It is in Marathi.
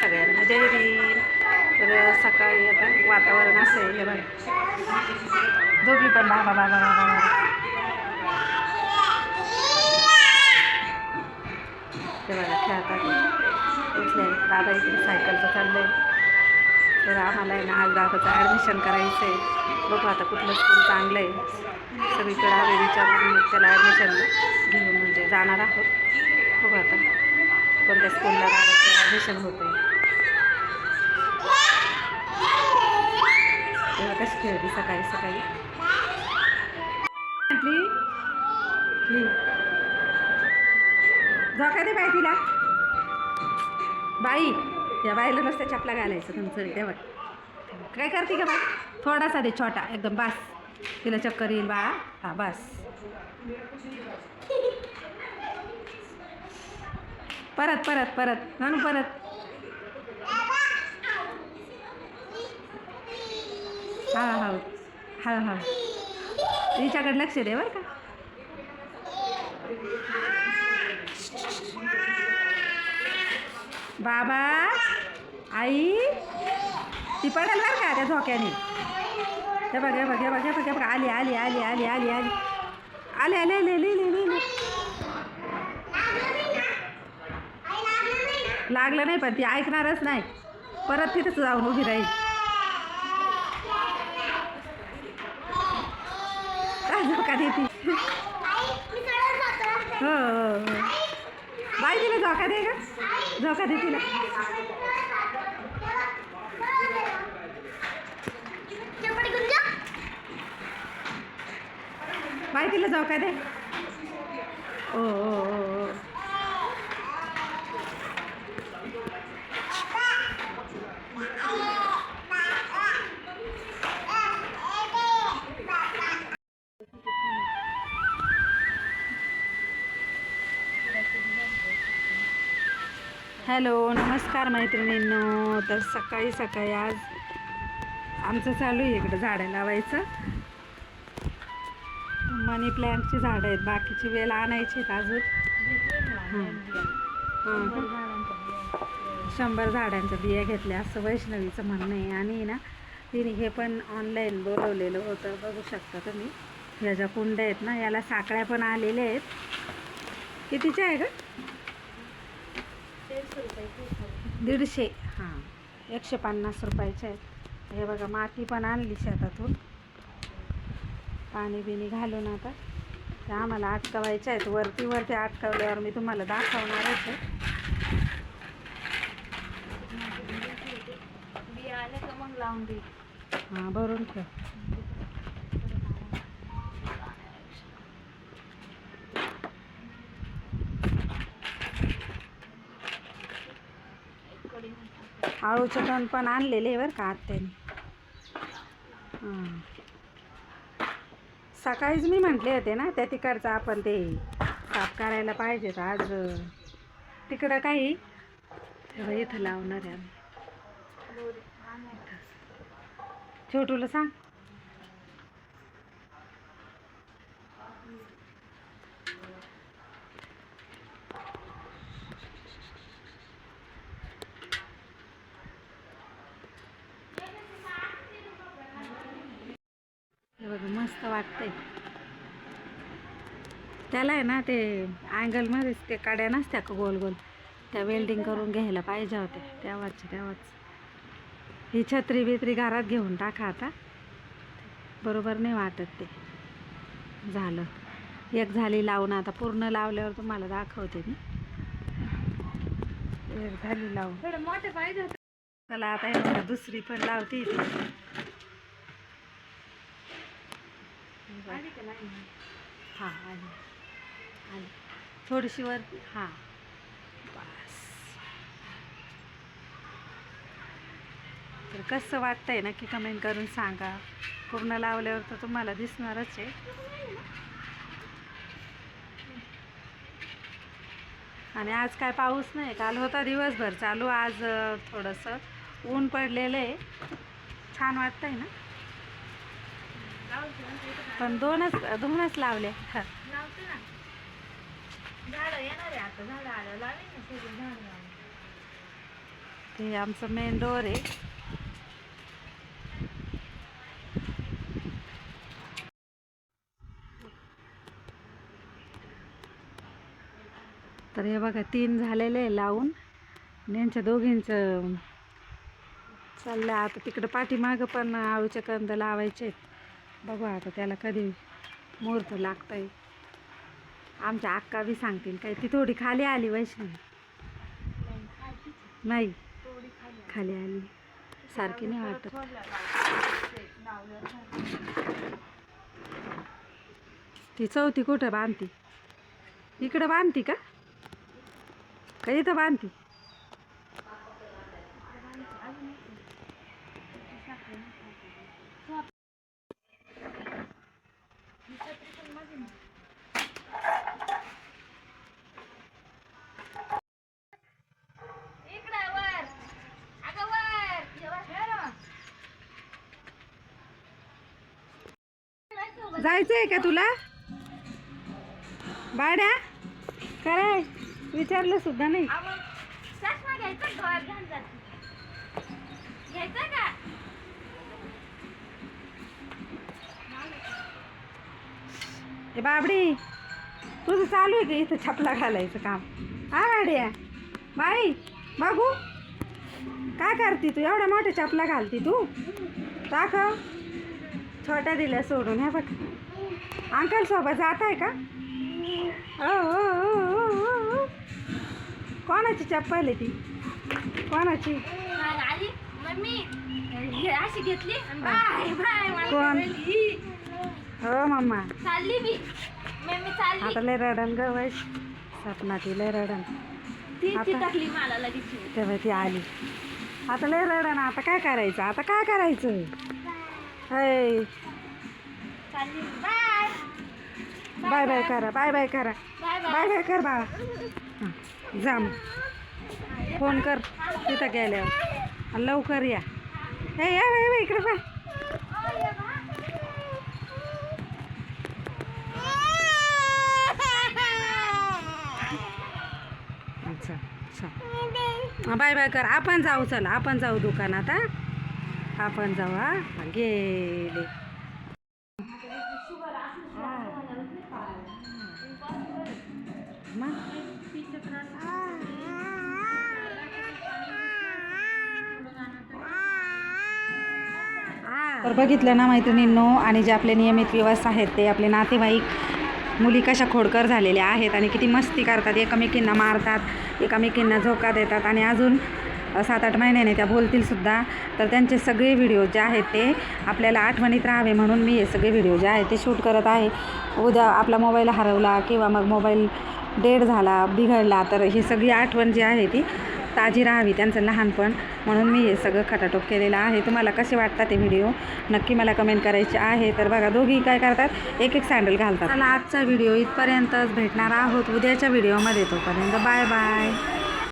सगळ्यांना जय भीम तर सकाळी आता वातावरण असं आहे हे बघा. दोघी पण बाबा बाबा बाबा बाबा. ते बघा खेळतात उठले दादा इकडे सायकलचं चाललंय. तर आम्हाला आहे ना आज दादाचं ॲडमिशन करायचं आहे बघू आता कुठलं स्कूल चांगलं आहे सगळीकडे आम्ही विचारून त्याला ॲडमिशन घेऊन म्हणजे जाणार आहोत. बघू आता कोणत्या स्कूलला जाणार ॲडमिशन होते आहे तेव्हा कशी खेळली सकाळी सकाळी? म्हटली ही. झोका दे बाई तिला. बाई या बाईला नुसत्या चपला घालायचं तुमचं तेव्हा. काय करते का बा थोडासा दे छोटा एकदम बस. तिला चक्कर येईल बाळा. हा बस. परत परत परत. नानू परत. हा हा हा हा तिच्याकडे लक्ष दे बरं का. बाबा आई ती पडेल बरं का त्या झोक्याने. हे बघ हे बघ हे बघ हे बघ हे बघ. आली आली आली आली आली आली. आले आले आले आले आले आले लागलं नाही पण ती ऐकणारच नाही. परत तिथंच जाऊन उभी राहील. काय झोका देते? हो हो हो. बाई तिला झोका दे का झोका दे तिला. बाई तिला झोका दे. ओ ओ ओ हॅलो नमस्कार मैत्रिणींनो. तर सकाळी सकाळी आज आमचं चालू आहे इकडं झाडं लावायचं. मनी प्लॅन्टची झाडं आहेत बाकीची वेल आणायची आहेत अजून. हां. शंभर झाडांच्या बिया घेतल्या. असं वैष्णवीचं म्हणणं आहे. आणि ना तिने हे पण ऑनलाईन बोलवलेलं होतं बघू शकता तुम्ही. ह्या ज्या कुंड्या आहेत ना याला साकळ्या पण आलेल्या आहेत. कितीच्या आहे का दीडशे हां. एकशे पन्नास रुपयाचे आहेत. हे बघा माती पण आणली शेतातून. पाणी बिणी घालून आता. ते आम्हाला अटकवायच्या आहेत. वरती वरती अटकवल्यावर मी तुम्हाला दाखवणारच आहे. मग लावून दे हां भरून ठेव. आळूचे तण पण आणलेले बरं का आत्याने. सकाळीच मी म्हटले होते ना त्या तिकडचं आपण ते साफ करायला पाहिजे तर आज. तिकडं काही? तेव्हा इथं लावणार आहे आम्ही. छोटूला सांग हे मस्त वाटतंय. त्याला आहे ना ते अँगलमध्येच ते काड्या नसत्या का गोल गोल? त्या वेल्डिंग करून घ्यायला पाहिजे होत्या. तेव्हाच तेव्हाच. ही छत्री बित्री घरात घेऊन टाका आता. बरोबर नाही वाटत ते. झालं. एक झाली लावून आता पूर्ण लावल्यावर तुम्हाला दाखवते मी. एक झाली लावून. पाहिजे होतं. चला आता दुसरी पण लावते आली का नाही? हां आली. आली. थोडीशी वर हां. बस. तर कसं वाटतंय नक्की कमेंट करून सांगा. पूर्ण लावल्यावर तर तुम्हाला दिसणारच आहे. आणि आज काय पाऊस नाही. काल होता दिवसभर. चालू आज थोडंसं ऊन पडलेलं आहे. छान वाटतंय ना. पण दोनच दोनच लावले. हा. लावते ना. झाडं येणार आहे आता झाडं आलं लावेन ना सगळी झाडं लावून. ते आमचं मेन डोअर आहे. तर हे बघा तीन झालेले आहे लावून. यांच्या दोघींचं चाललं आता तिकडं पाठीमागं पण आळूचे कंद लावायचे आहेत. बघू आता त्याला कधी मुहूर्त लागतंय. आमच्या अक्का बी सांगतील काही ती थोडी खाली आली वैष्णवी. नाही खाली आली. सारखी नाही वाटत. ती चौथी कुठं बांधती? इकडं बांधती का? का इथं बांधती? जायचंय का तुला? बाड्या काय विचारलं सुद्धा नाही. ए बाबडी तुझं चालू आहे का इथं छपला घालायचं काम? हा बाड्या. बाई बघू. काय करते तू? एवढ्या मोठ्या चपला घालती तू? दाखव. छोट्या दिल्या सोडून हे बघ. अंकल सोबत जात आहे का. कोणाची चप्पल आहे ती? कोणाची? मग आली मम्मी अशी घेतली. कोण? हो मम्मा. आता लय रडन ग सपना ती लय रडन. तेव्हा ती आली. आता लय रडन. आता काय करायचं? आता काय करायचं? हय. बाय. बाय बाय करा बाय बाय करा. Bye bye. कर हं, जा मग. फोन कर तिथं गेल्यावर. लवकर या. हे या बाय बाय इकडे बाय अच्छा अच्छा बाय बाय कर. आपण जाऊ चला. आपण जाऊ दुकानात हा. आपण जाऊ हा? गेले. तर बघितलं ना मैत्रिणींनो आणि जे आपले नियमित व्यवसाय आहेत ते आपले नातेवाईक मुली कशा खोडकर झालेल्या आहेत आणि किती मस्ती करतात एकमेकींना मारतात एकमेकींना झोका देतात आणि अजून सात आठ महिन्याने त्या बोलतील सुद्धा. तर त्यांचे सगळे व्हिडिओ जे आहेत ते आपल्याला आठवणीत राहावे म्हणून मी हे सगळे व्हिडिओ जे आहेत ते शूट करत आहे. उद्या आपला मोबाईल हरवला किंवा मग मोबाईल डेड झाला बिघडला तर ही सगळी आठवण जी आहे ती ताजी राहावी त्यांचं लहानपण म्हणून मी हे सगळं खटाटोप केलेलं आहे. तुम्हाला कसे वाटतात ते व्हिडिओ नक्की मला कमेंट करायचे आहे. तर बघा दोघी काय करतात? एक एक सँडल घालतात. चला आजचा व्हिडिओ इथपर्यंतच भेटणार आहोत. उद्याच्या व्हिडिओमध्ये तोपर्यंत बाय बाय